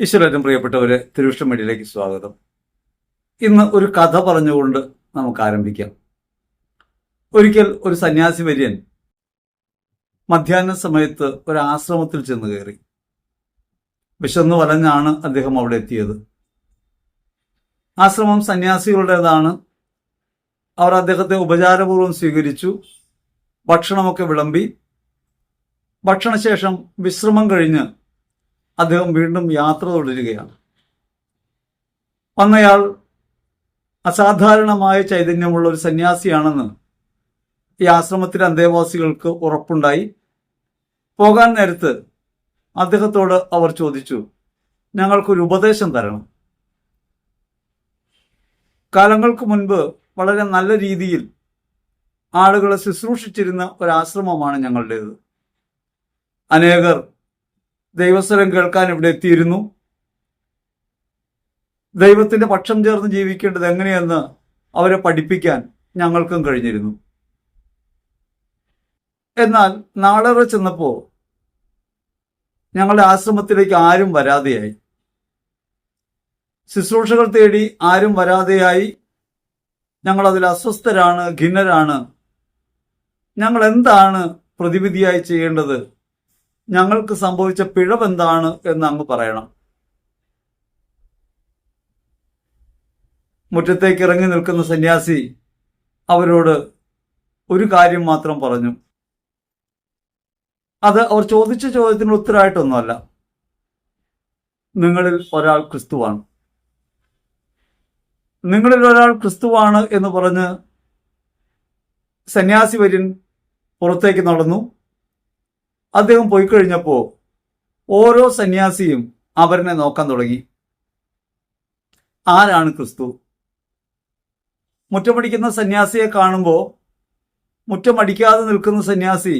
ഈശ്വരനും പ്രിയപ്പെട്ടവരെ തിരുവിഷ്ടം സ്വാഗതം. ഇന്ന് ഒരു കഥ പറഞ്ഞുകൊണ്ട് നമുക്ക് ആരംഭിക്കാം. ഒരിക്കൽ ഒരു സന്യാസി വര്യൻ മധ്യാഹ്ന സമയത്ത് ഒരു ആശ്രമത്തിൽ ചെന്ന് കയറി. വിശന്ന് വലഞ്ഞാണ് അദ്ദേഹം അവിടെ എത്തിയത്. ആശ്രമം സന്യാസികളുടേതാണ്. അവർ അദ്ദേഹത്തെ ഉപചാരപൂർവം സ്വീകരിച്ചു ഭക്ഷണമൊക്കെ വിളമ്പി. ഭക്ഷണശേഷം വിശ്രമം കഴിഞ്ഞ് അദ്ദേഹം വീണ്ടും യാത്ര തുടരുകയാണ്. വന്നയാൾ അസാധാരണമായ ചൈതന്യമുള്ള ഒരു സന്യാസിയാണെന്ന് ഈ ആശ്രമത്തിലെ അന്തേവാസികൾക്ക് ഉറപ്പുണ്ടായി. പോകാൻ നേരത്ത് അദ്ദേഹത്തോട് അവർ ചോദിച്ചു ഞങ്ങൾക്കൊരു ഉപദേശം തരണം. കാലങ്ങൾക്ക് മുൻപ് വളരെ നല്ല രീതിയിൽ ആളുകളെ ശുശ്രൂഷിച്ചിരുന്ന ഒരാശ്രമമാണ് ഞങ്ങളുടേത്. അനേകർ ദൈവസ്വരം കേൾക്കാൻ ഇവിടെ എത്തിയിരുന്നു. ദൈവത്തിന്റെ പക്ഷം ചേർന്ന് ജീവിക്കേണ്ടത് എങ്ങനെയെന്ന് അവരെ പഠിപ്പിക്കാൻ ഞങ്ങൾക്കും കഴിഞ്ഞിരുന്നു. എന്നാൽ നാളേറെ ചെന്നപ്പോ ഞങ്ങളുടെ ആശ്രമത്തിലേക്ക് ആരും വരാതെയായി. ശുശ്രൂഷകൾ തേടി ആരും വരാതെയായി. ഞങ്ങൾ അതിൽ അസ്വസ്ഥരാണ് ഖിന്നരാണ്. ഞങ്ങൾ എന്താണ് പ്രതിവിധിയായി ചെയ്യേണ്ടത്? ഞങ്ങൾക്ക് സംഭവിച്ച പിഴവ് എന്താണ് എന്ന് അങ്ങ് പറയണം. മുറ്റത്തേക്ക് ഇറങ്ങി നിൽക്കുന്ന സന്യാസി അവരോട് ഒരു കാര്യം മാത്രം പറഞ്ഞു. അത് അവർ ചോദിച്ച ചോദ്യത്തിന് ഉത്തരമായിട്ടൊന്നുമല്ല. നിങ്ങളിൽ ഒരാൾ ക്രിസ്തുവാണ്. നിങ്ങളിൽ ഒരാൾ ക്രിസ്തുവാണ് എന്ന് പറഞ്ഞ് സന്യാസി വര്യൻ പുറത്തേക്ക് നടന്നു. അദ്ദേഹം പോയി കഴിഞ്ഞപ്പോൾ ഓരോ സന്യാസിയും അവരനെ നോക്കാൻ തുടങ്ങി. ആരാണ് ക്രിസ്തു? മുറ്റമടിക്കുന്ന സന്യാസിയെ കാണുമ്പോൾ മുറ്റമടിക്കാതെ നിൽക്കുന്ന സന്യാസി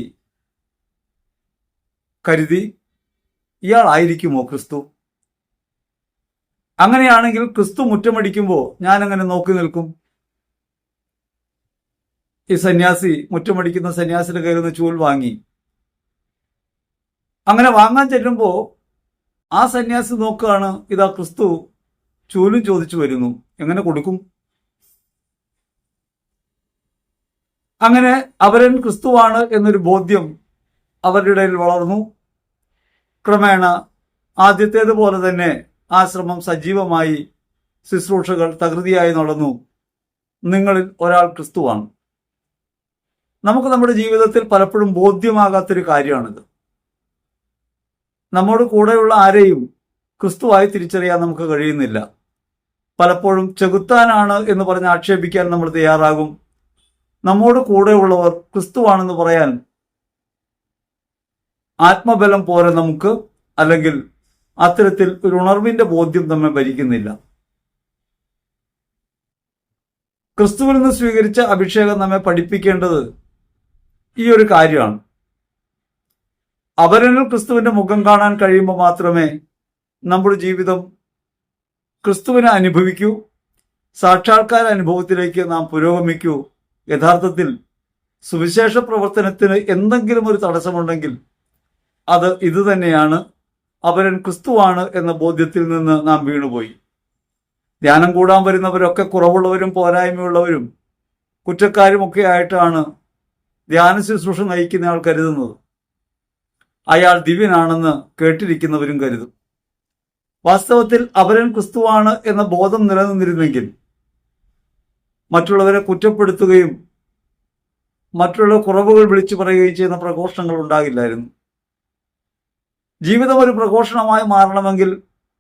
കരുതി ഇയാൾ ഇയാളായിരിക്കുമോ ക്രിസ്തു? അങ്ങനെയാണെങ്കിൽ ക്രിസ്തു മുറ്റമടിക്കുമ്പോൾ ഞാൻ അങ്ങനെ നോക്കി നിൽക്കും? ഈ സന്യാസി മുറ്റമടിക്കുന്ന സന്യാസിയുടെ കയ്യിൽ നിന്ന് ചൂൽ വാങ്ങി. അങ്ങനെ വാങ്ങാൻ ചെല്ലുമ്പോൾ ആ സന്യാസി നോക്കുകയാണ് ഇതാ ക്രിസ്തു ചൂലും ചോദിച്ചു വരുന്നു. എങ്ങനെ കൊടുക്കും? അങ്ങനെ അവരൻ ക്രിസ്തുവാണ് എന്നൊരു ബോധ്യം അവരുടെ ഇടയിൽ വളർന്നു. ക്രമേണ ആദ്യത്തേതുപോലെ തന്നെ ആശ്രമം സജീവമായി ശുശ്രൂഷകൾ തകൃതിയായി നടന്നു. നിങ്ങളിൽ ഒരാൾ ക്രിസ്തുവാണ്. നമുക്ക് നമ്മുടെ ജീവിതത്തിൽ പലപ്പോഴും ബോധ്യമാകാത്തൊരു കാര്യമാണിത്. നമ്മോട് കൂടെയുള്ള ആരെയും ക്രിസ്തുവായി തിരിച്ചറിയാൻ നമുക്ക് കഴിയുന്നില്ല. പലപ്പോഴും ചെകുത്താനാണ് എന്ന് പറഞ്ഞ് ആക്ഷേപിക്കാൻ നമ്മൾ തയ്യാറാകും. നമ്മോട് കൂടെയുള്ളവർ ക്രിസ്തുവാണെന്ന് പറയാൻ ആത്മബലം പോലെ നമുക്ക് അല്ലെങ്കിൽ അത്തരത്തിൽ ഒരു ഉണർവിന്റെ ബോധ്യം നമ്മെ ഭരിക്കുന്നില്ല. ക്രിസ്തുവിൽ നിന്ന് സ്വീകരിച്ച അഭിഷേകം നമ്മെ പഠിപ്പിക്കേണ്ടത് ഈ ഒരു കാര്യമാണ്. അവരനിൽ ക്രിസ്തുവിന്റെ മുഖം കാണാൻ കഴിയുമ്പോൾ മാത്രമേ നമ്മുടെ ജീവിതം ക്രിസ്തുവിനെ അനുഭവിക്കൂ. സാക്ഷാത്കാര അനുഭവത്തിലേക്ക് നാം പുരോഗമിക്കൂ. യഥാർത്ഥത്തിൽ സുവിശേഷ പ്രവർത്തനത്തിന് എന്തെങ്കിലും ഒരു തടസ്സമുണ്ടെങ്കിൽ അത് ഇതുതന്നെയാണ് അവരൻ ക്രിസ്തുവാണ് എന്ന ബോധ്യത്തിൽ നിന്ന് നാം വീണുപോയി. ധ്യാനം കൂടാൻ വരുന്നവരൊക്കെ കുറവുള്ളവരും പോരായ്മയുള്ളവരും കുറ്റക്കാരുമൊക്കെ ആയിട്ടാണ് ധ്യാന ശുശ്രൂഷ നയിക്കുന്നയാൾ കരുതുന്നത്. അയാൾ ദിവ്യനാണെന്ന് കേട്ടിരിക്കുന്നവരും കരുതും. വാസ്തവത്തിൽ അവരൻ ക്രിസ്തുവാണ് എന്ന ബോധം നിലനിന്നിരുന്നെങ്കിൽ മറ്റുള്ളവരെ കുറ്റപ്പെടുത്തുകയും മറ്റുള്ള കുറവുകൾ വിളിച്ചു പറയുകയും ചെയ്യുന്ന പ്രഘോഷണങ്ങൾ ഉണ്ടാകില്ലായിരുന്നു. ജീവിതം ഒരു പ്രഘോഷണമായി മാറണമെങ്കിൽ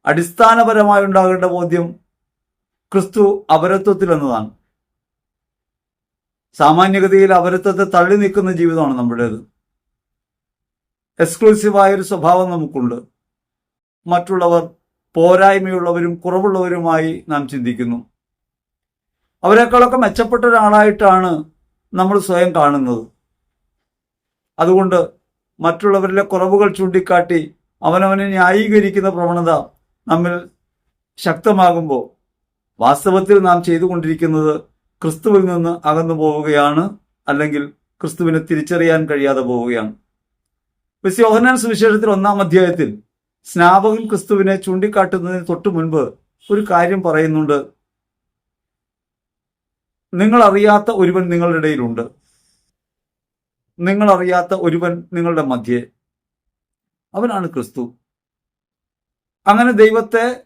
അടിസ്ഥാനപരമായി ഉണ്ടാകേണ്ട ബോധ്യം ക്രിസ്തു അപരത്വത്തിൽ എന്നതാണ്. സാമാന്യഗതിയിൽ അപരത്വത്തെ തള്ളി നിൽക്കുന്ന ജീവിതമാണ് നമ്മുടേത്. എക്സ്ക്ലൂസീവായ ഒരു സ്വഭാവം നമുക്കുണ്ട്. മറ്റുള്ളവർ പോരായ്മയുള്ളവരും കുറവുള്ളവരുമായി നാം ചിന്തിക്കുന്നു. അവരെക്കാളൊക്കെ മെച്ചപ്പെട്ട ഒരാളായിട്ടാണ് നമ്മൾ സ്വയം കാണുന്നത്. അതുകൊണ്ട് മറ്റുള്ളവരിലെ കുറവുകൾ ചൂണ്ടിക്കാട്ടി അവനവനെ ന്യായീകരിക്കുന്ന പ്രവണത നമ്മിൽ ശക്തമാകുമ്പോൾ വാസ്തവത്തിൽ നാം ചെയ്തുകൊണ്ടിരിക്കുന്നത് ക്രിസ്തുവിൽ നിന്ന് അകന്നു പോവുകയാണ് അല്ലെങ്കിൽ ക്രിസ്തുവിനെ തിരിച്ചറിയാൻ കഴിയാതെ പോവുകയാണ്. വിസ് യോഹനാൻ സുവിശേഷത്തിൽ ഒന്നാം അധ്യായത്തിൽ സ്നാപകൻ ക്രിസ്തുവിനെ ചൂണ്ടിക്കാട്ടുന്നതിന് തൊട്ടു മുൻപ് ഒരു കാര്യം പറയുന്നുണ്ട്. നിങ്ങൾ അറിയാത്ത ഒരുവൻ നിങ്ങളുടെ ഇടയിലുണ്ട്. നിങ്ങൾ അറിയാത്ത ഒരുവൻ നിങ്ങളുടെ മധ്യേ. അവനാണ് ക്രിസ്തു. അങ്ങനെ ദൈവത്തെ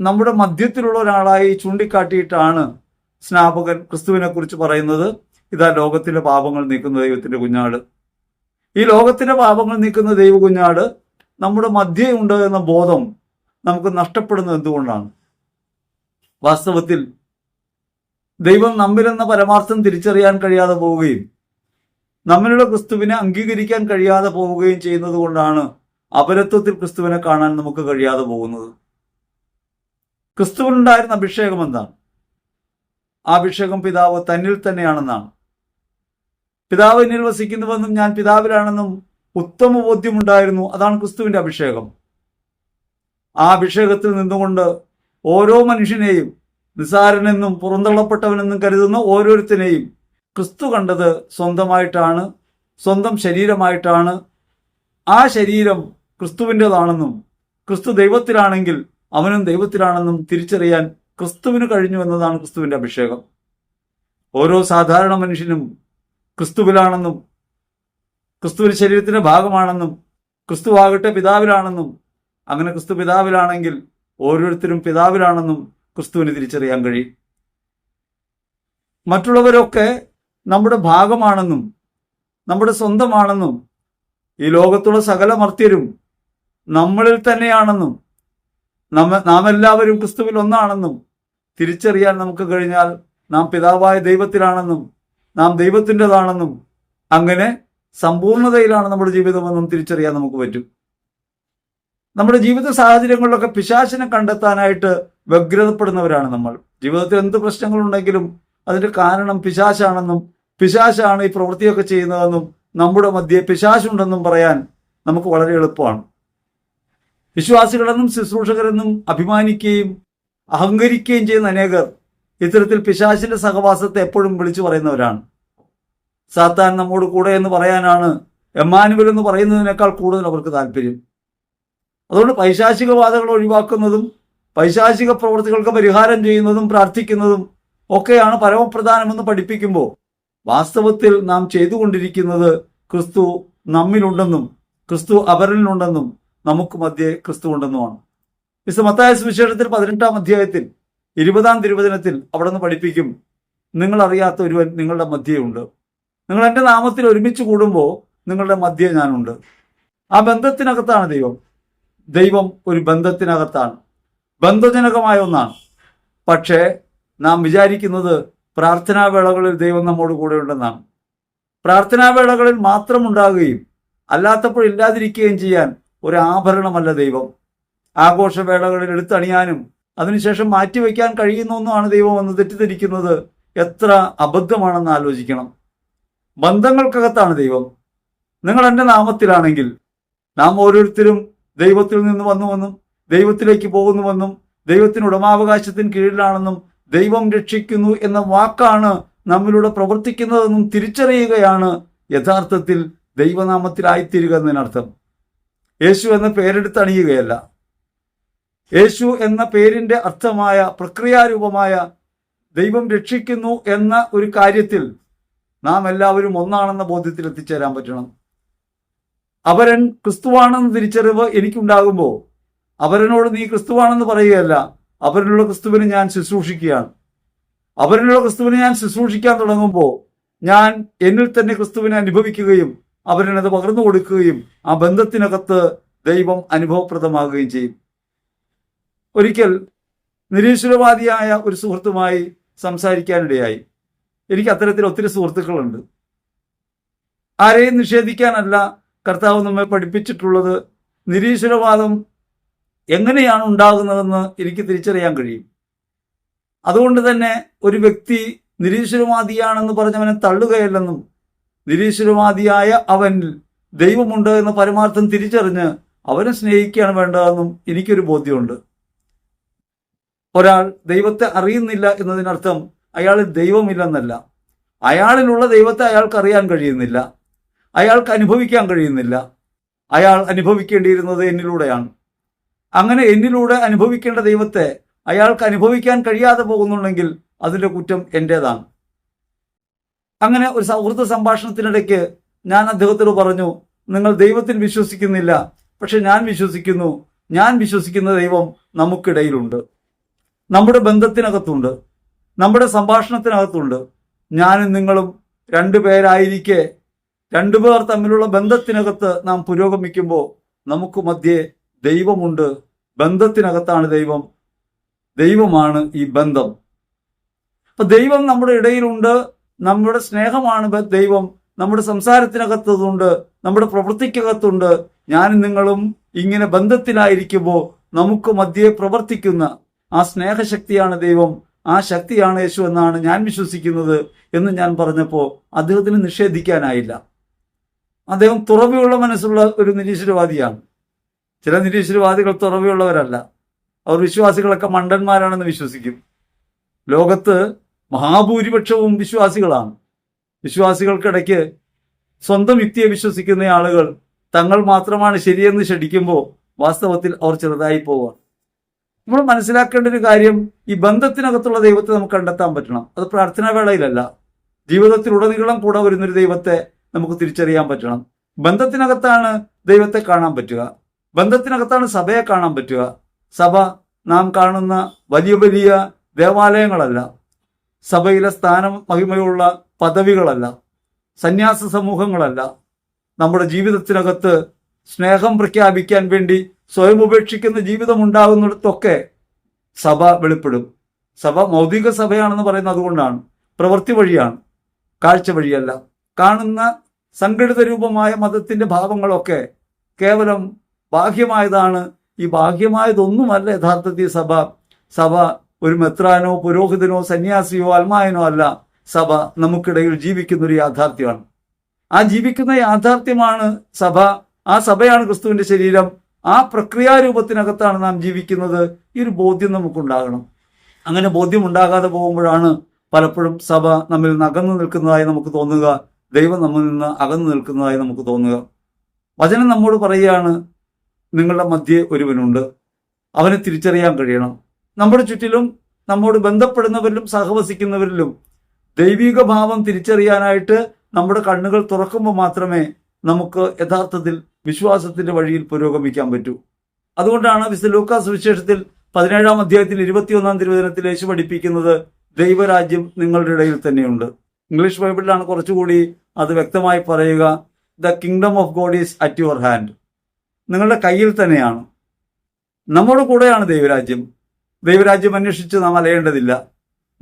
നമ്മുടെ മധ്യത്തിലുള്ള ഒരാളായി ചൂണ്ടിക്കാട്ടിയിട്ടാണ് സ്നാപകൻ ക്രിസ്തുവിനെ കുറിച്ച് പറയുന്നത്. ഇതാ ലോകത്തിലെ പാപങ്ങൾ നീക്കുന്ന ദൈവത്തിന്റെ കുഞ്ഞാട്. ഈ ലോകത്തിന്റെ പാപങ്ങൾ നീക്കുന്ന ദൈവകുഞ്ഞാട് നമ്മുടെ മധ്യേ ഉണ്ട് എന്ന ബോധം നമുക്ക് നഷ്ടപ്പെടുന്നത് എന്തുകൊണ്ടാണ്? വാസ്തവത്തിൽ ദൈവം നമ്മിലെന്ന പരമാർത്ഥം തിരിച്ചറിയാൻ കഴിയാതെ പോവുകയും നമ്മിലുള്ള ക്രിസ്തുവിനെ അംഗീകരിക്കാൻ കഴിയാതെ പോവുകയും ചെയ്യുന്നത് കൊണ്ടാണ് അപരത്വത്തിൽ ക്രിസ്തുവിനെ കാണാൻ നമുക്ക് കഴിയാതെ പോകുന്നത്. ക്രിസ്തുവിനുണ്ടായിരുന്ന അഭിഷേകം എന്താണ്? ആ അഭിഷേകം പിതാവ് തന്നിൽ തന്നെയാണെന്നാണ്. പിതാവ് എന്നിൽ വസിക്കുന്നുവെന്നും ഞാൻ പിതാവിലാണെന്നും ഉത്തമ ബോധ്യമുണ്ടായിരുന്നു. അതാണ് ക്രിസ്തുവിന്റെ അഭിഷേകം. ആ അഭിഷേകത്തിൽ നിന്നുകൊണ്ട് ഓരോ മനുഷ്യനെയും നിസാരനെന്നും പുറന്തള്ളപ്പെട്ടവനെന്നും കരുതുന്ന ഓരോരുത്തരെയും ക്രിസ്തു കണ്ടത് സ്വന്തമായിട്ടാണ് സ്വന്തം ശരീരമായിട്ടാണ്. ആ ശരീരം ക്രിസ്തുവിന്റെതാണെന്നും ക്രിസ്തു ദൈവത്തിലാണെങ്കിൽ അവനും ദൈവത്തിലാണെന്നും തിരിച്ചറിയാൻ ക്രിസ്തുവിന് കഴിഞ്ഞു എന്നതാണ് ക്രിസ്തുവിന്റെ അഭിഷേകം. ഓരോ സാധാരണ മനുഷ്യനും ക്രിസ്തുവിലാണെന്നും ക്രിസ്തുവിന്റെ ശരീരത്തിന്റെ ഭാഗമാണെന്നും ക്രിസ്തുവാകട്ടെ പിതാവിലാണെന്നും അങ്ങനെ ക്രിസ്തു പിതാവിലാണെങ്കിൽ ഓരോരുത്തരും പിതാവിലാണെന്നും ക്രിസ്തുവിന് തിരിച്ചറിയാൻ കഴിയും. മറ്റുള്ളവരൊക്കെ നമ്മുടെ ഭാഗമാണെന്നും നമ്മുടെ സ്വന്തമാണെന്നും ഈ ലോകത്തുള്ള സകല മർത്യരും നമ്മളിൽ തന്നെയാണെന്നും നമ്മ നാം എല്ലാവരും ക്രിസ്തുവിൽ ഒന്നാണെന്നും തിരിച്ചറിയാൻ നമുക്ക് കഴിഞ്ഞാൽ നാം പിതാവായ ദൈവത്തിലാണെന്നും നാം ദൈവത്തിന്റെതാണെന്നും അങ്ങനെ സമ്പൂർണതയിലാണ് നമ്മുടെ ജീവിതമെന്നും തിരിച്ചറിയാൻ നമുക്ക് പറ്റും. നമ്മുടെ ജീവിത സാഹചര്യങ്ങളിലൊക്കെ പിശാചിനെ കണ്ടെത്താനായിട്ട് വ്യഗ്രതപ്പെടുന്നവരാണ് നമ്മൾ. ജീവിതത്തിൽ എന്ത് പ്രശ്നങ്ങളുണ്ടെങ്കിലും അതിന്റെ കാരണം പിശാശാണെന്നും പിശാശാണ് ഈ പ്രവൃത്തിയൊക്കെ ചെയ്യുന്നതെന്നും നമ്മുടെ മധ്യേ പിശാശുണ്ടെന്നും പറയാൻ നമുക്ക് വളരെ എളുപ്പമാണ്. വിശ്വാസികളെന്നും ശുശ്രൂഷകരെന്നും അഭിമാനിക്കുകയും അഹങ്കരിക്കുകയും ചെയ്യുന്ന അനേകർ ഇത്തരത്തിൽ പിശാശിന്റെ സഹവാസത്തെ എപ്പോഴും വിളിച്ചു പറയുന്നവരാണ്. സാത്താൻ നമ്മോട് കൂടെ എന്ന് പറയാനാണ് എമ്മാനുവൽ എന്ന് പറയുന്നതിനേക്കാൾ കൂടുതൽ അവർക്ക് താല്പര്യം. അതുകൊണ്ട് പൈശാചികവാദകൾ ഒഴിവാക്കുന്നതും പൈശാചിക പ്രവൃത്തികൾക്ക് പരിഹാരം ചെയ്യുന്നതും പ്രാർത്ഥിക്കുന്നതും ഒക്കെയാണ് പരമപ്രധാനമെന്ന് പഠിപ്പിക്കുമ്പോൾ വാസ്തവത്തിൽ നാം ചെയ്തുകൊണ്ടിരിക്കുന്നത് ക്രിസ്തു നമ്മിലുണ്ടെന്നും ക്രിസ്തു അവരിലുണ്ടെന്നും നമുക്ക് മധ്യേ ക്രിസ്തു ഉണ്ടെന്നുമാണ്. വിശ്വമത്തായ മത്തായ സുവിശേഷത്തിൽ പതിനെട്ടാം അധ്യായത്തിൽ ഇരുപതാം തിരുവചനത്തിൽ അവിടെ നിന്ന് പഠിപ്പിക്കും. നിങ്ങൾ അറിയാത്ത ഒരുവൻ നിങ്ങളുടെ മധ്യയുണ്ട് നിങ്ങൾ എന്റെ നാമത്തിൽ ഒരുമിച്ച് കൂടുമ്പോൾ നിങ്ങളുടെ മധ്യ ഞാനുണ്ട്. ആ ബന്ധത്തിനകത്താണ് ദൈവം. ദൈവം ഒരു ബന്ധത്തിനകത്താണ്. ബന്ധജനകമായ ഒന്നാണ്. പക്ഷേ നാം വിചാരിക്കുന്നത് പ്രാർത്ഥനാ വേളകളിൽ ദൈവം നമ്മോട് കൂടെ ഉണ്ടെന്നാണ്. പ്രാർത്ഥനാ വേളകളിൽ മാത്രം ഉണ്ടാകുകയും അല്ലാത്തപ്പോൾ ഇല്ലാതിരിക്കുകയും ചെയ്യാൻ ഒരു ആഭരണമല്ല ദൈവം. ആഘോഷവേളകളിൽ എടുത്തണിയാനും അതിനുശേഷം മാറ്റിവെക്കാൻ കഴിയുന്ന ഒന്നുമാണ് ദൈവം എന്ന് തെറ്റിദ്ധരിക്കുന്നത്. എത്ര അബദ്ധമാണെന്ന് ആലോചിക്കണം. ബന്ധങ്ങൾക്കകത്താണ് ദൈവം. നിങ്ങൾ എന്റെ നാമത്തിലാണെങ്കിൽ നാം ഓരോരുത്തരും ദൈവത്തിൽ നിന്ന് വന്നുവെന്നും ദൈവത്തിലേക്ക് പോകുന്നുവെന്നും ദൈവത്തിന് ഉടമാവകാശത്തിന് കീഴിലാണെന്നും ദൈവം രക്ഷിക്കുന്നു എന്ന വാക്കാണ് നമ്മിലൂടെ പ്രവർത്തിക്കുന്നതെന്നും തിരിച്ചറിയുകയാണ് യഥാർത്ഥത്തിൽ ദൈവനാമത്തിലായിത്തീരുക എന്നതിനർത്ഥം. യേശു എന്ന പേരെടുത്തണിയുകയല്ല യേശു എന്ന പേരിന്റെ അർത്ഥമായ പ്രക്രിയാരൂപമായ ദൈവം രക്ഷിക്കുന്നു എന്ന ഒരു കാര്യത്തിൽ നാം എല്ലാവരും ഒന്നാണെന്ന ബോധ്യത്തിൽ എത്തിച്ചേരാൻ പറ്റണം. അവരൻ ക്രിസ്തുവാണെന്ന് തിരിച്ചറിവ് എനിക്കുണ്ടാകുമ്പോൾ അവരനോട് നീ ക്രിസ്തുവാണെന്ന് പറയുകയല്ല അവരിലുള്ള ക്രിസ്തുവിനെ ഞാൻ ശുശ്രൂഷിക്കുകയാണ്. അവരിലുള്ള ക്രിസ്തുവിനെ ഞാൻ ശുശ്രൂഷിക്കാൻ തുടങ്ങുമ്പോൾ ഞാൻ എന്നിൽ തന്നെ ക്രിസ്തുവിനെ അനുഭവിക്കുകയും അവരിനത് പകർന്നു കൊടുക്കുകയും ആ ബന്ധത്തിനകത്ത് ദൈവം അനുഭവപ്രദമാകുകയും ചെയ്യും. ഒരിക്കൽ നിരീശ്വരവാദിയായ ഒരു സുഹൃത്തുമായി സംസാരിക്കാനിടയായി. എനിക്ക് അത്തരത്തിൽ ഒത്തിരി സുഹൃത്തുക്കളുണ്ട്. ആരെയും നിഷേധിക്കാനല്ല കർത്താവ് നമ്മെ പഠിപ്പിച്ചിട്ടുള്ളത്. നിരീശ്വരവാദം എങ്ങനെയാണ് ഉണ്ടാകുന്നതെന്ന് എനിക്ക് തിരിച്ചറിയാൻ കഴിയും. അതുകൊണ്ട് തന്നെ ഒരു വ്യക്തി നിരീശ്വരവാദിയാണെന്ന് പറഞ്ഞവനെ തള്ളുകയല്ലെന്നും നിരീശ്വരവാദിയായ അവനിൽ ദൈവമുണ്ട് എന്ന പരമാർത്ഥം തിരിച്ചറിഞ്ഞ് അവനെ സ്നേഹിക്കുകയാണ് വേണ്ടതെന്നും എനിക്കൊരു ബോധ്യമുണ്ട്. ഒരാൾ ദൈവത്തെ അറിയുന്നില്ല എന്നതിനർത്ഥം അയാളിൽ ദൈവമില്ലെന്നല്ല. അയാളിലുള്ള ദൈവത്തെ അയാൾക്ക് അറിയാൻ കഴിയുന്നില്ല. അയാൾക്ക് അനുഭവിക്കാൻ കഴിയുന്നില്ല. അയാൾ അനുഭവിക്കേണ്ടിയിരുന്നത് എന്നിലൂടെയാണ്. അങ്ങനെ എന്നിലൂടെ അനുഭവിക്കേണ്ട ദൈവത്തെ അയാൾക്ക് അനുഭവിക്കാൻ കഴിയാതെ പോകുന്നുണ്ടെങ്കിൽ അതിന്റെ കുറ്റം എന്റേതാണ് അങ്ങനെ ഒരു സൗഹൃദ സംഭാഷണത്തിനിടയ്ക്ക് ഞാൻ അദ്ദേഹത്തോട് പറഞ്ഞു നിങ്ങൾ ദൈവത്തിൽ വിശ്വസിക്കുന്നില്ല പക്ഷെ ഞാൻ വിശ്വസിക്കുന്നു. ഞാൻ വിശ്വസിക്കുന്ന ദൈവം നമുക്കിടയിലുണ്ട്. നമ്മുടെ ബന്ധത്തിനകത്തുണ്ട് നമ്മുടെ സംഭാഷണത്തിനകത്തുണ്ട്. ഞാനും നിങ്ങളും രണ്ടുപേരായിരിക്കെ രണ്ടുപേർ തമ്മിലുള്ള ബന്ധത്തിനകത്ത് നാം പുരോഗമിക്കുമ്പോൾ നമുക്ക് മധ്യേ ദൈവമുണ്ട്. ബന്ധത്തിനകത്താണ് ദൈവം. ദൈവമാണ് ഈ ബന്ധം. അപ്പൊ ദൈവം നമ്മുടെ ഇടയിലുണ്ട് നമ്മുടെ സ്നേഹമാണ് ദൈവം. നമ്മുടെ സംസാരത്തിനകത്തതുണ്ട് നമ്മുടെ പ്രവൃത്തിക്കകത്തുണ്ട്. ഞാനും നിങ്ങളും ഇങ്ങനെ ബന്ധത്തിലായിരിക്കുമ്പോൾ നമുക്ക് മധ്യേ പ്രവർത്തിക്കുന്ന ആ സ്നേഹശക്തിയാണ് ദൈവം ആ ശക്തിയാണ് യേശു എന്നാണ് ഞാൻ വിശ്വസിക്കുന്നത് എന്ന് ഞാൻ പറഞ്ഞപ്പോൾ അദ്ദേഹത്തിന് നിഷേധിക്കാനായില്ല. അദ്ദേഹം തുറവിയുള്ള മനസ്സുള്ള ഒരു നിരീശ്വരവാദിയാണ്. ചില നിരീശ്വരവാദികൾ തുറവിയുള്ളവരല്ല. അവർ വിശ്വാസികളൊക്കെ മണ്ടന്മാരാണെന്ന് വിശ്വസിക്കും. ലോകത്ത് മഹാഭൂരിപക്ഷവും വിശ്വാസികളാണ്. വിശ്വാസികൾക്കിടയ്ക്ക് സ്വന്തം യുക്തിയെ വിശ്വസിക്കുന്ന ആളുകൾ തങ്ങൾ മാത്രമാണ് ശരിയെന്ന് ശഠിക്കുമ്പോൾ വാസ്തവത്തിൽ അവർ ചെറുതായി പോവാണ്. നമ്മൾ മനസ്സിലാക്കേണ്ട ഒരു കാര്യം ഈ ബന്ധത്തിനകത്തുള്ള ദൈവത്തെ നമുക്ക് കണ്ടെത്താൻ പറ്റണം. അത് പ്രാർത്ഥനാ വേളയിലല്ല. ജീവിതത്തിലുടനീളം കൂടെ വരുന്നൊരു ദൈവത്തെ നമുക്ക് തിരിച്ചറിയാൻ പറ്റണം. ബന്ധത്തിനകത്താണ് ദൈവത്തെ കാണാൻ പറ്റുക. ബന്ധത്തിനകത്താണ് സഭയെ കാണാൻ പറ്റുക. സഭ നാം കാണുന്ന വലിയ വലിയ ദേവാലയങ്ങളല്ല. സഭയിലെ സ്ഥാനം മഹിമയുള്ള പദവികളല്ല. സന്യാസ സമൂഹങ്ങളല്ല. നമ്മുടെ ജീവിതത്തിനകത്ത് സ്നേഹം പ്രഖ്യാപിക്കാൻ വേണ്ടി സ്വയം ഉപേക്ഷിക്കുന്ന ജീവിതം ഉണ്ടാകുന്നിടത്തൊക്കെ സഭ വെളിപ്പെടും. സഭ മൗതിക സഭയാണെന്ന് പറയുന്നത് അതുകൊണ്ടാണ്. പ്രവൃത്തി വഴിയാണ്. കാഴ്ച വഴിയല്ല. കാണുന്ന സംഘടിത രൂപമായ മതത്തിന്റെ ഭാവങ്ങളൊക്കെ കേവലം ബാഹ്യമായതാണ്. ഈ ബാഹ്യമായതൊന്നുമല്ല യഥാർത്ഥത്തിൽ സഭ. സഭ ഒരു മെത്രാനോ പുരോഹിതനോ സന്യാസിയോ അൽമായനോ അല്ല. സഭ നമുക്കിടയിൽ ജീവിക്കുന്ന ഒരു യാഥാർത്ഥ്യമാണ്. ആ ജീവിക്കുന്ന യാഥാർത്ഥ്യമാണ് സഭ. ആ സഭയാണ് ക്രിസ്തുവിന്റെ ശരീരം. ആ പ്രക്രിയാരൂപത്തിനകത്താണ് നാം ജീവിക്കുന്നത്. ഈ ഒരു ബോധ്യം നമുക്കുണ്ടാകണം. അങ്ങനെ ബോധ്യം ഉണ്ടാകാതെ പോകുമ്പോഴാണ് പലപ്പോഴും സഭ നമ്മിൽ നിന്ന് അകന്നു നിൽക്കുന്നതായി നമുക്ക് തോന്നുക. ദൈവം നമ്മിൽ നിന്ന് അകന്നു നിൽക്കുന്നതായി നമുക്ക് തോന്നുക. വചനം നമ്മോട് പറയുകയാണ് നിങ്ങളുടെ മധ്യേ ഒരുവനുണ്ട്. അവനെ തിരിച്ചറിയാൻ കഴിയണം. നമ്മുടെ ചുറ്റിലും നമ്മോട് ബന്ധപ്പെടുന്നവരിലും സഹവസിക്കുന്നവരിലും ദൈവിക ഭാവം തിരിച്ചറിയാനായിട്ട് നമ്മുടെ കണ്ണുകൾ തുറക്കുമ്പോൾ മാത്രമേ നമുക്ക് യഥാർത്ഥത്തിൽ വിശ്വാസത്തിന്റെ വഴിയിൽ പുരോഗമിക്കാൻ പറ്റൂ. അതുകൊണ്ടാണ് വിശുദ്ധ ലൂക്കാസ് വിശേഷത്തിൽ പതിനേഴാം അധ്യായത്തിൽ ഇരുപത്തിയൊന്നാം തിരുവചനത്തിൽ യേശു പഠിപ്പിക്കുന്നത് ദൈവരാജ്യം നിങ്ങളുടെ ഇടയിൽ തന്നെയുണ്ട്. ഇംഗ്ലീഷ് ബൈബിളിലാണ് കുറച്ചുകൂടി അത് വ്യക്തമായി പറയുക. The kingdom of God is at your hand നിങ്ങളുടെ കയ്യിൽ തന്നെയാണ്. നമ്മുടെ കൂടെയാണ് ദൈവരാജ്യം. ദൈവരാജ്യം അന്വേഷിച്ച് നാം അലയേണ്ടതില്ല.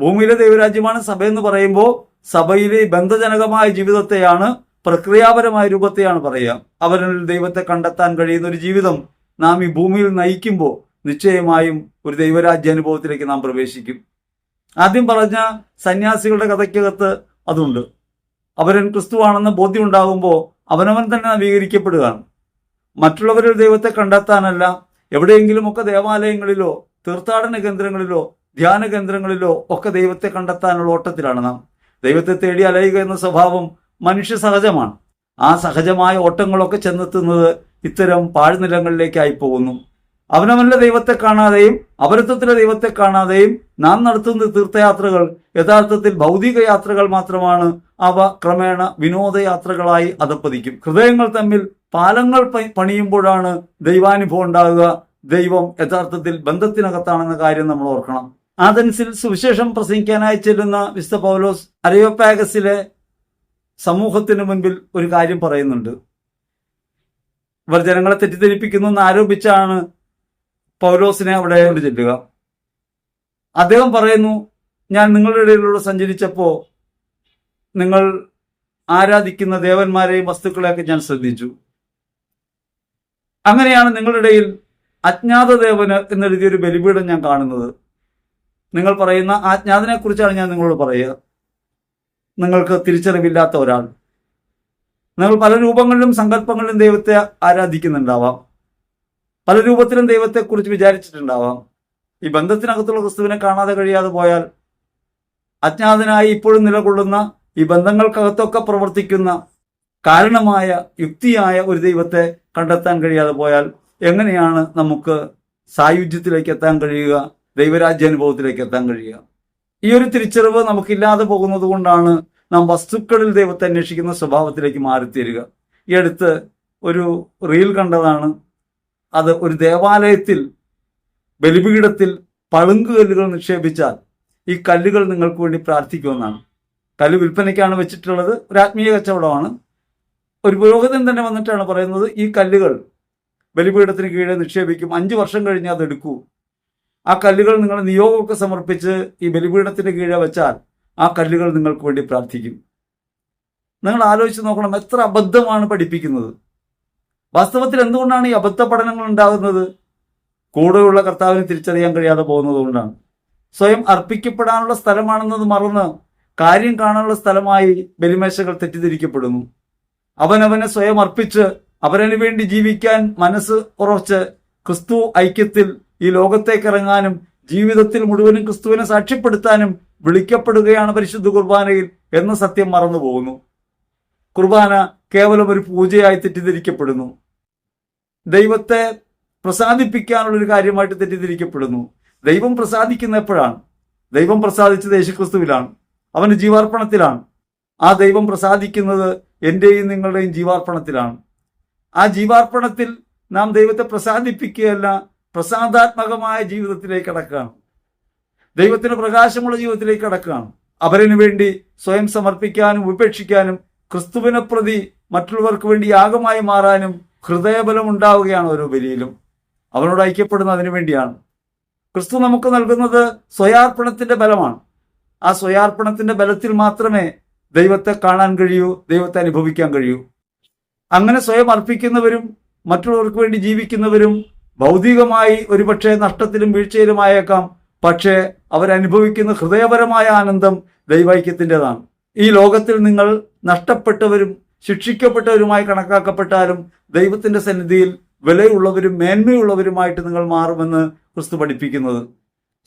ഭൂമിയിലെ ദൈവരാജ്യമാണ് സഭയെന്ന് പറയുമ്പോൾ സഭയിലെ ബന്ധജനകമായ ജീവിതത്തെയാണ് പ്രക്രിയാപരമായ രൂപത്തെയാണ് പറയുക. അവരിൽ ദൈവത്തെ കണ്ടെത്താൻ കഴിയുന്ന ഒരു ജീവിതം നാം ഈ ഭൂമിയിൽ നയിക്കുമ്പോൾ നിശ്ചയമായും ഒരു ദൈവരാജ്യ അനുഭവത്തിലേക്ക് നാം പ്രവേശിക്കും. ആദ്യം പറഞ്ഞ സന്യാസികളുടെ കഥയ്ക്കകത്ത് അതുണ്ട്. അവരൻ ക്രിസ്തുവാണെന്ന ബോധ്യം ഉണ്ടാകുമ്പോൾ അവനവൻ തന്നെ നവീകരിക്കപ്പെടുകയാണ് മറ്റുള്ളവരിൽ ദൈവത്തെ കണ്ടെത്താനല്ല എവിടെയെങ്കിലുമൊക്കെ ദേവാലയങ്ങളിലോ തീർത്ഥാടന കേന്ദ്രങ്ങളിലോ ധ്യാന കേന്ദ്രങ്ങളിലോ ഒക്കെ ദൈവത്തെ കണ്ടെത്താനുള്ള ഓട്ടത്തിലാണ് നാം. ദൈവത്തെ തേടി അലയുക എന്ന സ്വഭാവം മനുഷ്യ സഹജമാണ്. ആ സഹജമായ ഓട്ടങ്ങളൊക്കെ ചെന്നെത്തുന്നത് ഇത്തരം പാഴ്നിലങ്ങളിലേക്കായി പോകുന്നു. അവനവന്റെ ദൈവത്തെ കാണാതെയും അപരത്വത്തിലെ ദൈവത്തെ കാണാതെയും നാം നടത്തുന്ന തീർത്ഥയാത്രകൾ യഥാർത്ഥത്തിൽ ഭൗതിക യാത്രകൾ മാത്രമാണ്. അവ ക്രമേണ വിനോദയാത്രകളായി അധപ്പതിക്കും ഹൃദയങ്ങൾ തമ്മിൽ പാലങ്ങൾ പണിയുമ്പോഴാണ് ദൈവാനുഭവം ഉണ്ടാകുക. ദൈവം യഥാർത്ഥത്തിൽ ബന്ധത്തിനകത്താണെന്ന കാര്യം നമ്മൾ ഓർക്കണം. ആദൻസിൽ സുവിശേഷം പ്രസംഗിക്കാനായി ചെല്ലുന്ന വിസ്ത പൗലോസ് അരയോപാഗസിലെ സമൂഹത്തിന് മുൻപിൽ ഒരു കാര്യം പറയുന്നുണ്ട്. ഇവർ ജനങ്ങളെ തെറ്റിദ്ധരിപ്പിക്കുന്നു എന്ന് ആരോപിച്ചാണ് പൗലോസിനെ അവിടെ ചെല്ലുക. അദ്ദേഹം പറയുന്നു ഞാൻ നിങ്ങളുടെ ഇടയിലൂടെ സഞ്ചരിച്ചപ്പോൾ നിങ്ങൾ ആരാധിക്കുന്ന ദേവന്മാരെയും വസ്തുക്കളെയൊക്കെ ഞാൻ ശ്രദ്ധിച്ചു. അങ്ങനെയാണ് നിങ്ങളുടെ ഇടയിൽ അജ്ഞാത ദേവന് എന്നെഴുതിയൊരു ബലിപീഠം ഞാൻ കാണുന്നത്. നിങ്ങൾ പറയുന്ന ആജ്ഞാതനെ കുറിച്ചാണ് ഞാൻ നിങ്ങളോട് പറയുക. നിങ്ങൾക്ക് തിരിച്ചറിവില്ലാത്ത ഒരാൾ. നിങ്ങൾ പല രൂപങ്ങളിലും സങ്കല്പങ്ങളിലും ദൈവത്തെ ആരാധിക്കുന്നുണ്ടാവാം. പല രൂപത്തിലും ദൈവത്തെ കുറിച്ച് വിചാരിച്ചിട്ടുണ്ടാവാം. ഈ ബന്ധത്തിനകത്തുള്ള ക്രിസ്തുവിനെ കാണാതെ കഴിയാതെ പോയാൽ അജ്ഞാതനായി ഇപ്പോഴും നിലകൊള്ളുന്ന ഈ ബന്ധങ്ങൾക്കകത്തൊക്കെ പ്രവർത്തിക്കുന്ന കാരണമായ യുക്തിയായ ഒരു ദൈവത്തെ കണ്ടെത്താൻ കഴിയാതെ പോയാൽ എങ്ങനെയാണ് നമുക്ക് സായുജ്യത്തിലേക്ക് എത്താൻ കഴിയുക? ദൈവരാജ്യാനുഭവത്തിലേക്ക് എത്താൻ കഴിയുക? ഈ ഒരു തിരിച്ചറിവ് നമുക്കില്ലാതെ പോകുന്നത് കൊണ്ടാണ് നാം വസ്തുക്കളിൽ ദൈവത്തെ അന്വേഷിക്കുന്ന സ്വഭാവത്തിലേക്ക് മാറിത്തീരുക. ഈ അടുത്ത് ഒരു റീൽ കണ്ടതാണ്. അത് ഒരു ദേവാലയത്തിൽ ബലിപീഠത്തിൽ പളുങ്കുകല്ലുകൾ നിക്ഷേപിച്ചാൽ ഈ കല്ലുകൾ നിങ്ങൾക്ക് വേണ്ടി പ്രാർത്ഥിക്കുമെന്നാണ്. കല്ല് വിൽപ്പനയ്ക്കാണ് വെച്ചിട്ടുള്ളത്. ഒരു ആത്മീയ കച്ചവടമാണ്. ഒരു പുരോഹിതൻ തന്നെ വന്നിട്ടാണ് പറയുന്നത് ഈ കല്ലുകൾ ബലിപീഠത്തിന് കീഴെ നിക്ഷേപിക്കും. അഞ്ചു വർഷം കഴിഞ്ഞ് അത് എടുക്കൂ. ആ കല്ലുകൾ നിങ്ങൾ നിയോഗമൊക്കെ സമർപ്പിച്ച് ഈ ബലിപീഠത്തിന് കീഴെ വെച്ചാൽ ആ കല്ലുകൾ നിങ്ങൾക്ക് വേണ്ടി പ്രാർത്ഥിക്കും. നിങ്ങൾ ആലോചിച്ച് നോക്കണം എത്ര അബദ്ധമാണ് പഠിപ്പിക്കുന്നത്. വാസ്തവത്തിൽ എന്തുകൊണ്ടാണ് ഈ അബദ്ധ പഠനങ്ങൾ ഉണ്ടാകുന്നത്? കൂടെയുള്ള കർത്താവിനെ തിരിച്ചറിയാൻ കഴിയാതെ പോകുന്നതുകൊണ്ടാണ് സ്വയം അർപ്പിക്കപ്പെടാനുള്ള സ്ഥലമാണെന്നത് മറന്ന് കാര്യം കാണാനുള്ള സ്ഥലമായി ബലിമേശകൾ തെറ്റിദ്ധരിക്കപ്പെടുന്നു. അവനവനെ സ്വയം അർപ്പിച്ച് അവരനു വേണ്ടി ജീവിക്കാൻ മനസ്സ് ഉറച്ച് ക്രിസ്തു ഐക്യത്തിൽ ഈ ലോകത്തേക്ക് ഇറങ്ങാനും ജീവിതത്തിൽ മുഴുവനും ക്രിസ്തുവിനെ സാക്ഷ്യപ്പെടുത്താനും വിളിക്കപ്പെടുകയാണ് പരിശുദ്ധ കുർബാനയിൽ എന്ന സത്യം മറന്നു പോകുന്നു കുർബാന കേവലം ഒരു പൂജയായി തെറ്റിദ്ധരിക്കപ്പെടുന്നു. ദൈവത്തെ പ്രസാദിപ്പിക്കാനുള്ള ഒരു കാര്യമായിട്ട് തെറ്റിദ്ധരിക്കപ്പെടുന്നു. ദൈവം പ്രസാദിക്കുന്ന എപ്പോഴാണ്? ദൈവം പ്രസാദിച്ചത് യേശുക്രിസ്തുവിലാണ്. അവന്റെ ജീവാർപ്പണത്തിലാണ്. ആ ദൈവം പ്രസാദിക്കുന്നത് എന്റെയും നിങ്ങളുടെയും ജീവാർപ്പണത്തിലാണ്. ആ ജീവാർപ്പണത്തിൽ നാം ദൈവത്തെ പ്രസാദിപ്പിക്കുകയല്ല പ്രസാദാത്മകമായ ജീവിതത്തിലേക്ക് കടക്കുകയാണ്. ദൈവത്തിന് പ്രകാശമുള്ള ജീവിതത്തിലേക്ക് കടക്കുകയാണ്. അവരനു വേണ്ടി സ്വയം സമർപ്പിക്കാനും ഉപേക്ഷിക്കാനും ക്രിസ്തുവിനെ പ്രതി മറ്റുള്ളവർക്ക് വേണ്ടി യാഗമായി മാറാനും ഹൃദയബലം ഉണ്ടാവുകയാണ് ഓരോ ബലിയിലും. അവനോട് ഐക്യപ്പെടുന്ന അതിനു വേണ്ടിയാണ്. ക്രിസ്തു നമുക്ക് നൽകുന്നത് സ്വയാർപ്പണത്തിന്റെ ബലമാണ്. ആ സ്വയാർപ്പണത്തിന്റെ ബലത്തിൽ മാത്രമേ ദൈവത്തെ കാണാൻ കഴിയൂ ദൈവത്തെ അനുഭവിക്കാൻ കഴിയൂ. അങ്ങനെ സ്വയം അർപ്പിക്കുന്നവരും മറ്റുള്ളവർക്ക് വേണ്ടി ജീവിക്കുന്നവരും ഭൗതികമായി ഒരുപക്ഷെ നഷ്ടത്തിലും വീഴ്ചയിലുമായേക്കാം. പക്ഷേ അവരനുഭവിക്കുന്ന ഹൃദയപരമായ ആനന്ദം ദൈവൈക്യത്തിന്റെതാണ്. ഈ ലോകത്തിൽ നിങ്ങൾ നഷ്ടപ്പെട്ടവരും ശിക്ഷിക്കപ്പെട്ടവരുമായി കണക്കാക്കപ്പെട്ടാലും ദൈവത്തിന്റെ സന്നിധിയിൽ വിലയുള്ളവരും മേന്മയുള്ളവരുമായിട്ട് നിങ്ങൾ മാറുമെന്ന് ക്രിസ്തു പഠിപ്പിക്കുന്നത്.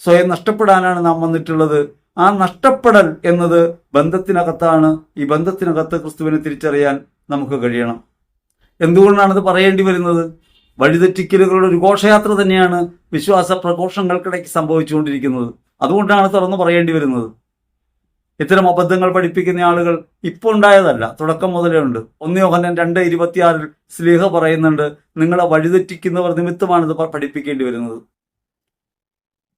സ്വയം നഷ്ടപ്പെടാനാണ് നാം വന്നിട്ടുള്ളത്. ആ നഷ്ടപ്പെടൽ എന്നത് ബന്ധത്തിനകത്താണ്. ഈ ബന്ധത്തിനകത്ത് ക്രിസ്തുവിനെ തിരിച്ചറിയാൻ നമുക്ക് കഴിയണം. എന്തുകൊണ്ടാണ് അത് പറയേണ്ടി വരുന്നത്? വഴിതെറ്റിക്കലുകളുടെ ഒരു ഘോഷയാത്ര തന്നെയാണ് വിശ്വാസ പ്രഘോഷങ്ങൾക്കിടയ്ക്ക് സംഭവിച്ചുകൊണ്ടിരിക്കുന്നത്. അതുകൊണ്ടാണ് തുറന്നു പറയേണ്ടി വരുന്നത്. ഇത്തരം അബദ്ധങ്ങൾ പഠിപ്പിക്കുന്ന ആളുകൾ ഇപ്പോൾ ഉണ്ടായതല്ല തുടക്കം മുതലേ ഉണ്ട്. ഒന്ന് യോഹന്നൻ രണ്ട് ഇരുപത്തിയാറിൽ സ്ലീഹ പറയുന്നുണ്ട് നിങ്ങളെ വഴിതെറ്റിക്കുന്നവർ നിമിത്തമാണ് ഇത് പഠിപ്പിക്കേണ്ടി വരുന്നത്.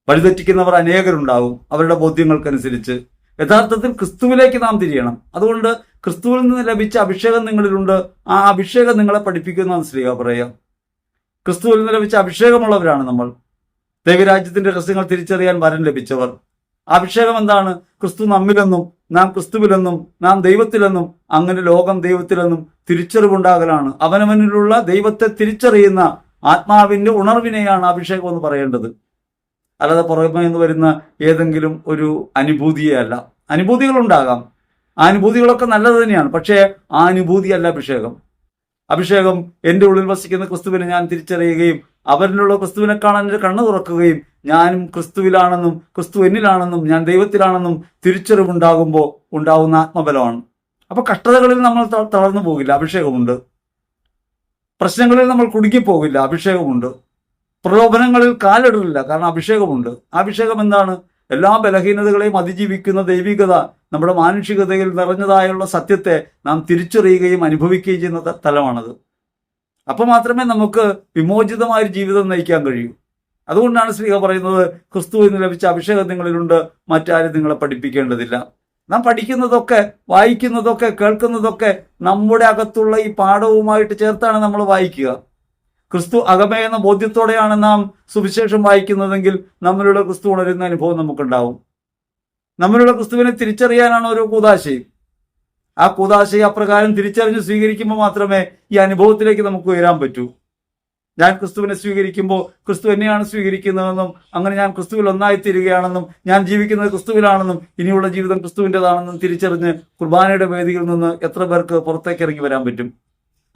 വഴിതെറ്റിക്കുന്നവർ അനേകരുണ്ടാവും അവരുടെ ബോധ്യങ്ങൾക്കനുസരിച്ച്. യഥാർത്ഥത്തിൽ ക്രിസ്തുവിലേക്ക് നാം തിരിയണം. അതുകൊണ്ട് ക്രിസ്തുവിൽ നിന്ന് ലഭിച്ച അഭിഷേകം നിങ്ങളിലുണ്ട്. ആ അഭിഷേകം നിങ്ങളെ പഠിപ്പിക്കുന്നതാണ് സ്ലീഹ പറയാം ക്രിസ്തുവിൽ നിന്ന് ലഭിച്ച അഭിഷേകമുള്ളവരാണ് നമ്മൾ. ദൈവരാജ്യത്തിന്റെ രഹസ്യങ്ങൾ തിരിച്ചറിയാൻ വരം ലഭിച്ചവർ. അഭിഷേകം എന്താണ്? ക്രിസ്തു നമ്മിലെന്നും നാം ക്രിസ്തുവിലെന്നും നാം ദൈവത്തിലെന്നും അങ്ങനെ ലോകം ദൈവത്തിലെന്നും തിരിച്ചറിവുണ്ടാകലാണ്. അവനവനിലുള്ള ദൈവത്തെ തിരിച്ചറിയുന്ന ആത്മാവിന്റെ ഉണർവിനെയാണ് അഭിഷേകം എന്ന് പറയേണ്ടത്. അല്ലാതെ പുറമെ നിന്ന് വരുന്ന ഏതെങ്കിലും ഒരു അനുഭൂതിയെ അല്ല. അനുഭൂതികളുണ്ടാകാം. അനുഭൂതികളൊക്കെ നല്ലത് തന്നെയാണ്. പക്ഷേ ആ അനുഭൂതിയല്ല അഭിഷേകം. അഭിഷേകം എന്റെ ഉള്ളിൽ വസിക്കുന്ന ക്രിസ്തുവിനെ ഞാൻ തിരിച്ചറിയുകയും അവരിലുള്ള ക്രിസ്തുവിനെ കാണാൻ എന്റെ കണ്ണു തുറക്കുകയും ഞാനും ക്രിസ്തുവിലാണെന്നും ക്രിസ്തു എന്നിലാണെന്നും ഞാൻ ദൈവത്തിലാണെന്നും തിരിച്ചറിവുണ്ടാകുമ്പോൾ ഉണ്ടാകുന്ന ആത്മബലമാണ്. അപ്പൊ കഷ്ടതകളിൽ നമ്മൾ തളർന്നു പോകില്ല അഭിഷേകമുണ്ട്. പ്രശ്നങ്ങളിൽ നമ്മൾ കുടുങ്ങിപ്പോകില്ല അഭിഷേകമുണ്ട്. പ്രലോഭനങ്ങളിൽ കാലിടില്ല കാരണം അഭിഷേകമുണ്ട്. അഭിഷേകം എന്താണ്? എല്ലാ ബലഹീനതകളെയും അതിജീവിക്കുന്ന ദൈവികത നമ്മുടെ മാനുഷികതയിൽ നിറഞ്ഞതായുള്ള സത്യത്തെ നാം തിരിച്ചറിയുകയും അനുഭവിക്കുകയും ചെയ്യുന്ന തലമാണത്. അപ്പൊ മാത്രമേ നമുക്ക് വിമോചിതമായ ഒരു ജീവിതം നയിക്കാൻ കഴിയൂ. അതുകൊണ്ടാണ് ശ്രീക പറയുന്നത് ക്രിസ്തുവിൽ നിന്ന് ലഭിച്ച അഭിഷേകം നിങ്ങളിലുണ്ട് മറ്റാരും നിങ്ങളെ പഠിപ്പിക്കേണ്ടതില്ല. നാം പഠിക്കുന്നതൊക്കെ വായിക്കുന്നതൊക്കെ കേൾക്കുന്നതൊക്കെ നമ്മുടെ അകത്തുള്ള ഈ പാഠവുമായിട്ട് ചേർത്താണ് നമ്മൾ വായിക്കുക. ക്രിസ്തു അകമേ എന്ന ബോധ്യത്തോടെയാണ് നാം സുവിശേഷം വായിക്കുന്നതെങ്കിൽ നമ്മളുടെ ക്രിസ്തു ഉണരുന്ന അനുഭവം നമുക്കുണ്ടാവും. നമ്മളുടെ ക്രിസ്തുവിനെ തിരിച്ചറിയാനാണ് ഓരോ കൂതാശയും. ആ കൂതാശയെ അപ്രകാരം തിരിച്ചറിഞ്ഞ് സ്വീകരിക്കുമ്പോൾ മാത്രമേ ഈ അനുഭവത്തിലേക്ക് നമുക്ക് ഉയരാൻ പറ്റൂ. ഞാൻ ക്രിസ്തുവിനെ സ്വീകരിക്കുമ്പോൾ ക്രിസ്തു എന്നെയാണ് സ്വീകരിക്കുന്നതെന്നും അങ്ങനെ ഞാൻ ക്രിസ്തുവിൽ ഒന്നായി തീരുകയാണെന്നും ഞാൻ ജീവിക്കുന്നത് ക്രിസ്തുവിലാണെന്നും ഇനിയുള്ള ജീവിതം ക്രിസ്തുവിന്റെതാണെന്നും തിരിച്ചറിഞ്ഞ് കുർബാനയുടെ വേദിയിൽ നിന്ന് എത്ര പേർക്ക് പുറത്തേക്ക് ഇറങ്ങി വരാൻ പറ്റും?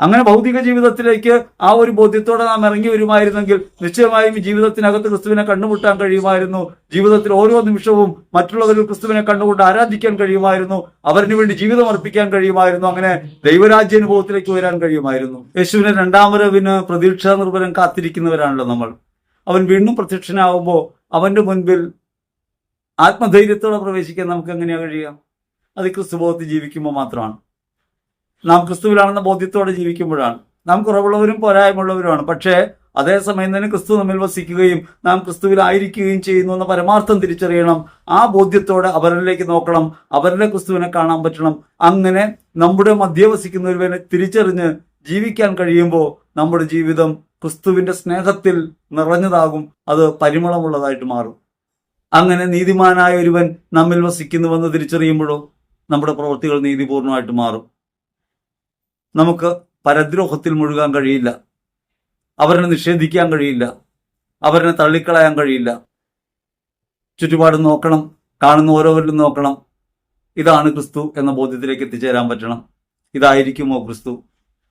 അങ്ങനെ ഭൗതിക ജീവിതത്തിലേക്ക് ആ ഒരു ബോധ്യത്തോടെ നാം ഇറങ്ങി വരുമായിരുന്നെങ്കിൽ നിശ്ചയമായും ജീവിതത്തിനകത്ത് ക്രിസ്തുവിനെ കണ്ടുമുട്ടാൻ കഴിയുമായിരുന്നു. ജീവിതത്തിൽ ഓരോ നിമിഷവും മറ്റുള്ളവരിൽ ക്രിസ്തുവിനെ കണ്ടുകൊണ്ട് ആരാധിക്കാൻ കഴിയുമായിരുന്നു. അവരിന് വേണ്ടി ജീവിതം അർപ്പിക്കാൻ കഴിയുമായിരുന്നു. അങ്ങനെ ദൈവരാജ്യ അനുഭവത്തിലേക്ക് വരാൻ കഴിയുമായിരുന്നു. യേശുവിനെ രണ്ടാം വരവിന് പ്രതീക്ഷാ നിർഭരം കാത്തിരിക്കുന്നവരാണല്ലോ നമ്മൾ. അവൻ വീണ്ടും പ്രത്യക്ഷനാവുമ്പോൾ അവന്റെ മുൻപിൽ ആത്മധൈര്യത്തോടെ പ്രവേശിക്കാൻ നമുക്ക് എങ്ങനെയാ കഴിയുക? അത് ക്രിസ്തുബോധത്തിൽ ജീവിക്കുമ്പോൾ മാത്രമാണ്. നാം ക്രിസ്തുവിലാണെന്ന ബോധ്യത്തോടെ ജീവിക്കുമ്പോഴാണ്. നാം കുറവുള്ളവരും പോരായ്മുള്ളവരുമാണ് പക്ഷേ അതേസമയം തന്നെ ക്രിസ്തു നമ്മിൽ വസിക്കുകയും നാം ക്രിസ്തുവിലായിരിക്കുകയും ചെയ്യുന്നു എന്ന പരമാർത്ഥം തിരിച്ചറിയണം. ആ ബോധ്യത്തോടെ അവരിലേക്ക് നോക്കണം. അവരുടെ ക്രിസ്തുവിനെ കാണാൻ പറ്റണം. അങ്ങനെ നമ്മുടെ മധ്യ വസിക്കുന്ന ഒരുവനെ തിരിച്ചറിഞ്ഞ് ജീവിക്കാൻ കഴിയുമ്പോൾ നമ്മുടെ ജീവിതം ക്രിസ്തുവിന്റെ സ്നേഹത്തിൽ നിറഞ്ഞതാകും. അത് പരിമളമുള്ളതായിട്ട് മാറും. അങ്ങനെ നീതിമാനായ ഒരുവൻ നമ്മിൽ വസിക്കുന്നുവെന്ന് തിരിച്ചറിയുമ്പോഴോ നമ്മുടെ പ്രവൃത്തികൾ നീതിപൂർണമായിട്ട് മാറും. നമുക്ക് പരദ്രോഹത്തിൽ മുഴുകാൻ കഴിയില്ല. അവരെ നിഷേധിക്കാൻ കഴിയില്ല. അവരെ തള്ളിക്കളയാൻ കഴിയില്ല. ചുറ്റുപാട് നോക്കണം കാണുന്ന ഓരോവരിലും നോക്കണം. ഇതാണ് ക്രിസ്തു എന്ന ബോധ്യത്തിലേക്ക് എത്തിച്ചേരാൻ പറ്റണം. ഇതായിരിക്കുമോ ക്രിസ്തു?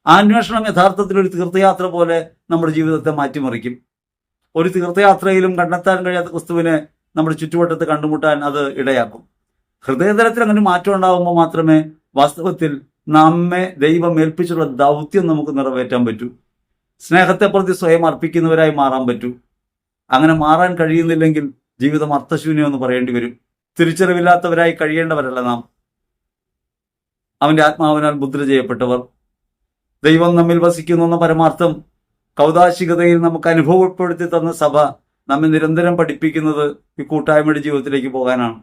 ആ അന്വേഷണം യഥാർത്ഥത്തിൽ ഒരു തീർത്ഥയാത്ര പോലെ നമ്മുടെ ജീവിതത്തെ മാറ്റിമറിക്കും. ഒരു തീർത്ഥയാത്രയിലും കണ്ടെത്താൻ കഴിയാത്ത ക്രിസ്തുവിനെ നമ്മുടെ ചുറ്റുവട്ടത്ത് കണ്ടുമുട്ടാൻ അത് ഇടയാക്കും. ഹൃദയതലത്തിൽ അങ്ങനെ മാറ്റം ഉണ്ടാകുമ്പോൾ മാത്രമേ വാസ്തവത്തിൽ നമ്മെ ദൈവം ഏൽപ്പിച്ചുള്ള ദൗത്യം നമുക്ക് നിറവേറ്റാൻ പറ്റൂ. സ്നേഹത്തെ പ്രതി സ്വയം അർപ്പിക്കുന്നവരായി മാറാൻ പറ്റൂ. അങ്ങനെ മാറാൻ കഴിയുന്നില്ലെങ്കിൽ ജീവിതം അർത്ഥശൂന്യം എന്ന് പറയേണ്ടി വരും. തിരിച്ചറിവില്ലാത്തവരായി കഴിയേണ്ടവരല്ല നാം. അവന്റെ ആത്മാവിനാൽ മുദ്ര ചെയ്യപ്പെട്ടവർ. ദൈവം നമ്മിൽ വസിക്കുന്നു എന്ന പരമാർത്ഥം കൗതാശികതയിൽ നമുക്ക് അനുഭവപ്പെടുത്തി തന്ന സഭ നമ്മെ നിരന്തരം പഠിപ്പിക്കുന്നത് ഈ കൂട്ടായ്മയുടെ ജീവിതത്തിലേക്ക് പോകാനാണ്.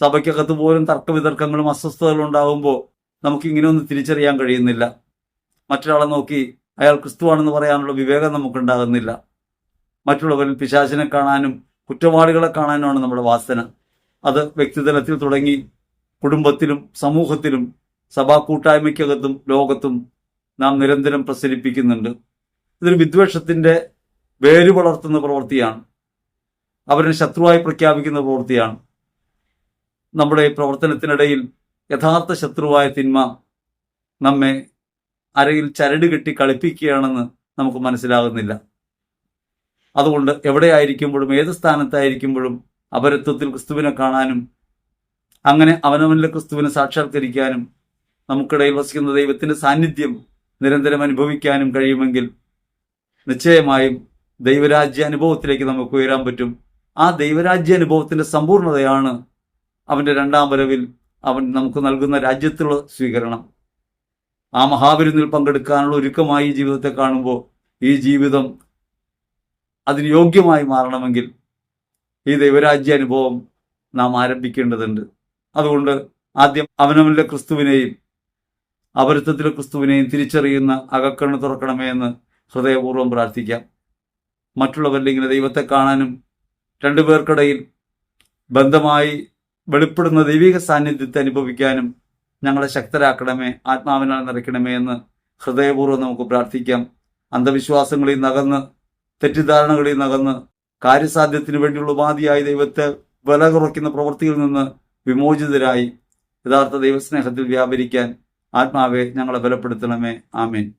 സഭയ്ക്കകത്ത് പോലും തർക്കവിതർക്കങ്ങളും അസ്വസ്ഥതകളും ഉണ്ടാകുമ്പോൾ നമുക്ക് ഇങ്ങനെയൊന്നും തിരിച്ചറിയാൻ കഴിയുന്നില്ല. മറ്റൊരാളെ നോക്കി അയാൾ ക്രിസ്തുവാണെന്ന് പറയാനുള്ള വിവേകം നമുക്കുണ്ടാകുന്നില്ല. മറ്റുള്ളവരിൽ പിശാചിനെ കാണാനും കുറ്റവാളികളെ കാണാനുമാണ് നമ്മുടെ വാസന. അത് വ്യക്തിതലത്തിൽ തുടങ്ങി കുടുംബത്തിലും സമൂഹത്തിലും സഭാ കൂട്ടായ്മയ്ക്കകത്തും ലോകത്തും നാം നിരന്തരം പ്രസരിപ്പിക്കുന്നുണ്ട്. ഇതൊരു വിദ്വേഷത്തിന്റെ വേര് വളർത്തുന്ന പ്രവൃത്തിയാണ്. അവരെ ശത്രുവായി പ്രഖ്യാപിക്കുന്ന പ്രവൃത്തിയാണ്. നമ്മുടെ പ്രവർത്തനത്തിനിടയിൽ യഥാർത്ഥ ശത്രുവായ തിന്മ നമ്മെ അരയിൽ ചരട് കെട്ടി കളിപ്പിക്കുകയാണെന്ന് നമുക്ക് മനസ്സിലാകുന്നില്ല. അതുകൊണ്ട് എവിടെയായിരിക്കുമ്പോഴും ഏത് സ്ഥാനത്തായിരിക്കുമ്പോഴും അപരത്വത്തിൽ ക്രിസ്തുവിനെ കാണാനും അങ്ങനെ അവനവനിലെ ക്രിസ്തുവിനെ സാക്ഷാത്കരിക്കാനും നമുക്കിടയിൽ വസിക്കുന്ന ദൈവത്തിന്റെ സാന്നിധ്യം നിരന്തരം അനുഭവിക്കാനും കഴിയുമെങ്കിൽ നിശ്ചയമായും ദൈവരാജ്യ അനുഭവത്തിലേക്ക് നമുക്ക് ഉയരാൻ പറ്റും. ആ ദൈവരാജ്യ അനുഭവത്തിന്റെ സമ്പൂർണതയാണ് അവന്റെ രണ്ടാം വരവിൽ അവൻ നമുക്ക് നൽകുന്ന രാജ്യത്തുള്ള സ്വീകരണം. ആ മഹാവിരുന്നിൽ പങ്കെടുക്കാനുള്ള ഒരുക്കമായി ജീവിതത്തെ കാണുമ്പോൾ ഈ ജീവിതം അതിന് യോഗ്യമായി മാറണമെങ്കിൽ ഈ ദൈവരാജ്യ അനുഭവം നാം ആരംഭിക്കേണ്ടതുണ്ട്. അതുകൊണ്ട് ആദ്യം അവനവനിലെ ക്രിസ്തുവിനെയും അപരത്വത്തിലെ ക്രിസ്തുവിനെയും തിരിച്ചറിയുന്ന അകക്കണ്ണ് തുറക്കണമേ എന്ന് ഹൃദയപൂർവം പ്രാർത്ഥിക്കാം. മറ്റുള്ളവരിൽ ഇങ്ങനെ ദൈവത്തെ കാണാനും രണ്ടുപേർക്കിടയിൽ ബന്ധമായി വെളിപ്പെടുന്ന ദൈവിക സാന്നിധ്യത്തെ അനുഭവിക്കാനും ഞങ്ങളെ ശക്തരാക്കണമേ ആത്മാവിനാൽ നിറയ്ക്കണമേ എന്ന് ഹൃദയപൂർവം നമുക്ക് പ്രാർത്ഥിക്കാം. അന്ധവിശ്വാസങ്ങളിൽ നകന്ന് തെറ്റിദ്ധാരണകളിൽ നകന്ന് കാര്യസാധ്യത്തിന് വേണ്ടിയുള്ള ഉപാധിയായി ദൈവത്തെ വില കുറയ്ക്കുന്ന പ്രവൃത്തിയിൽ നിന്ന് വിമോചിതരായി യഥാർത്ഥ ദൈവസ്നേഹത്തിൽ വ്യാപരിക്കാൻ ആത്മാവെ ഞങ്ങളെ ബലപ്പെടുത്തണമേ. ആമേൻ.